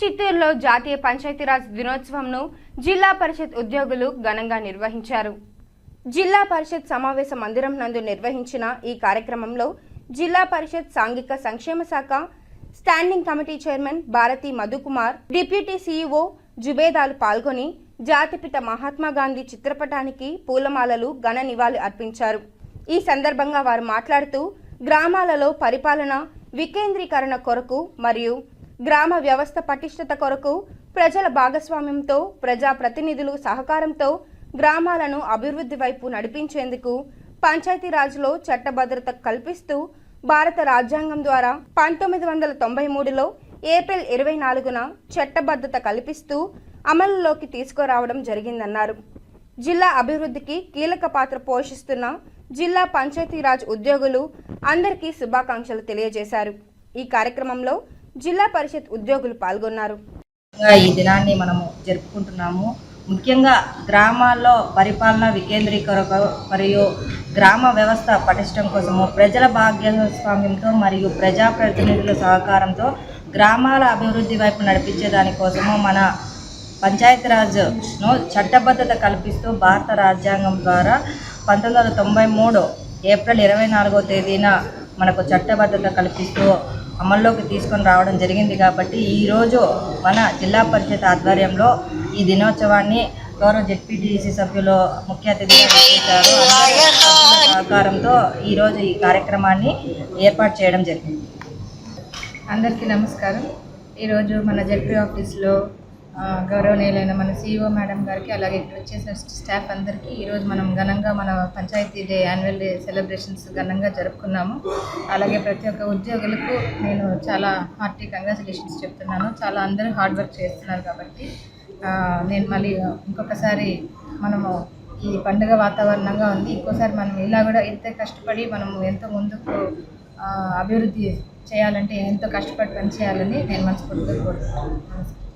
చిత్తూరులో జాతీయ పంచాయతీరాజ్ దినోత్సవంను జిల్లా పరిషత్ ఉద్యోగులు ఘనంగా నిర్వహించారు. జిల్లా పరిషత్ సమావేశ మందిరం నందు నిర్వహించిన ఈ కార్యక్రమంలో జిల్లా పరిషత్ సాంఘిక సంక్షేమ శాఖ standing committee chairman Bharathi Madhukumar deputy CEO జుబేదాలు పాల్గొని జాతిపిత మహాత్మా గాంధీ చిత్రపటానికి పూలమాలలు ఘన నివాళి అర్పించారు. ఈ సందర్భంగా వారు మాట్లాడుతూ గ్రామాలలో పరిపాలన వికేంద్రీకరణ కొరకు మరియు గ్రామ వ్యవస్థ పటిష్టత కొరకు ప్రజల భాగస్వామ్యంతో ప్రజా ప్రతినిధులు సహకారంతో గ్రామాలను అభివృద్ధి వైపు నడిపించేందుకు పంచాయతీరాజ్లో చట్టభద్రత కల్పిస్తూ భారత రాజ్యాంగం ద్వారా పంతొమ్మిది వందల తొంభై మూడులో ఏప్రిల్ ఇరవై నాలుగున చట్టబద్ధత కల్పిస్తూ అమలులోకి తీసుకురావడం జరిగిందన్నారు. జిల్లా అభివృద్ధికి కీలక పాత్ర పోషిస్తున్న జిల్లా పంచాయతీరాజ్ ఉద్యోగులు అందరికీ శుభాకాంక్షలు తెలియజేశారు. ఈ కార్యక్రమంలో జిల్లా పరిషత్ ఉద్యోగులు పాల్గొన్నారు. ఈ దినాన్ని మనము జరుపుకుంటున్నాము. ముఖ్యంగా గ్రామాల్లో పరిపాలన వికేంద్రీకరణ మరియు గ్రామ వ్యవస్థ పటిష్టం కోసము ప్రజల భాగ్యస్వామ్యంతో మరియు ప్రజాప్రతినిధుల సహకారంతో గ్రామాల అభివృద్ధి వైపు నడిపించే దానికోసము మన పంచాయతీరాజ్ను చట్టబద్ధత కల్పిస్తూ భారత రాజ్యాంగం ద్వారా పంతొమ్మిది వందల తొంభై మూడు ఏప్రిల్ ఇరవై నాలుగో తేదీన మనకు చట్టబద్ధత కల్పిస్తూ అమల్లోకి తీసుకొని రావడం జరిగింది కాబట్టి ఈరోజు మన జిల్లా పరిషత్ ఆధ్వర్యంలో ఈ దినోత్సవాన్ని గౌరవ జెడ్పీటీసీ సభ్యులు ముఖ్య అతిథిగా చేశారు సహకారంతో ఈరోజు ఈ కార్యక్రమాన్ని ఏర్పాటు చేయడం జరిగింది. అందరికీ నమస్కారం. ఈరోజు మన జెడ్పీ ఆఫీస్లో గౌరవనీయులైన మన సీఈఓ మేడం గారికి అలాగే ఇక్కడ వచ్చేసిన స్టాఫ్ అందరికీ ఈరోజు మనం ఘనంగా మన panchayat day annual day celebrations ఘనంగా జరుపుకున్నాము. అలాగే ప్రతి ఒక్క ఉద్యోగులకు నేను చాలా హార్టీ కంగ్రాచులేషన్స్ చెప్తున్నాను. చాలా అందరూ హార్డ్ వర్క్ చేస్తున్నారు కాబట్టి నేను మళ్ళీ ఇంకొకసారి మనము ఈ పండుగ వాతావరణంగా ఉంది. ఇంకోసారి మనం ఇలా కూడా ఇంత కష్టపడి మనం ఎంతో ముందుకు అభివృద్ధి చేయాలంటే ఎంతో కష్టపడి పని చేయాలని నేను మనస్ఫూర్తిగా కోరుకుంటున్నాను. నమస్కారం